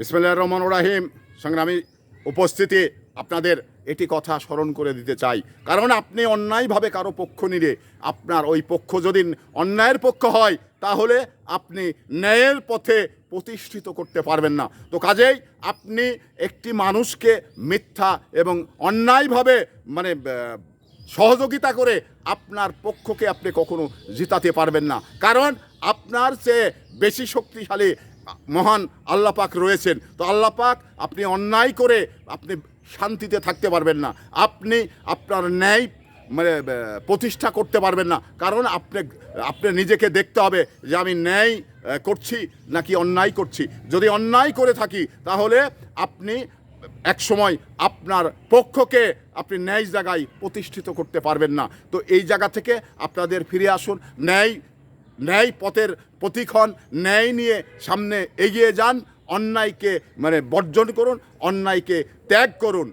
বিসমিল্লাহ রহমান রাহিম। সংগ্রামী উপস্থিতি, আপনাদের এটি কথা স্মরণ করে দিতে চাই। কারণ আপনি অন্যায়ভাবে কারও পক্ষ নিলে, আপনার ওই পক্ষ যদি অন্যায়ের পক্ষ হয়, তাহলে আপনি ন্যায়ের পথে প্রতিষ্ঠিত করতে পারবেন না। তো কাজেই আপনি একটি মানুষকে মিথ্যা এবং অন্যায়ভাবে মানে সহযোগিতা করে আপনার পক্ষকে আপনি কখনো জিতাতে পারবেন না। কারণ আপনার চেয়ে বেশি শক্তিশালী মহান আল্লাহ পাক রয়েছেন। তো আল্লাহ পাক আপনি অন্যায় করে আপনি শান্তিতে থাকতে পারবেন না। আপনি আপনার ন্যায় মানে প্রতিষ্ঠা করতে পারবেন না। কারণ আপনি আপনি নিজেকে দেখতে হবে যে আমি ন্যায় করছি নাকি অন্যায় করছি। যদি অন্যায় করে থাকি, তাহলে আপনি এক সময় আপনার পক্ষকে আপনি ন্যায় জায়গায় প্রতিষ্ঠিত করতে পারবেন না। তো এই জায়গা থেকে আপনাদের ফিরে আসুন। ন্যায় ন্যায় পথের প্রতিক্ষণ ন্যায় নিয়ে সামনে এগিয়ে যান, অন্যায়কে মানে বর্জন করুন, অন্যায়কে ত্যাগ করুন।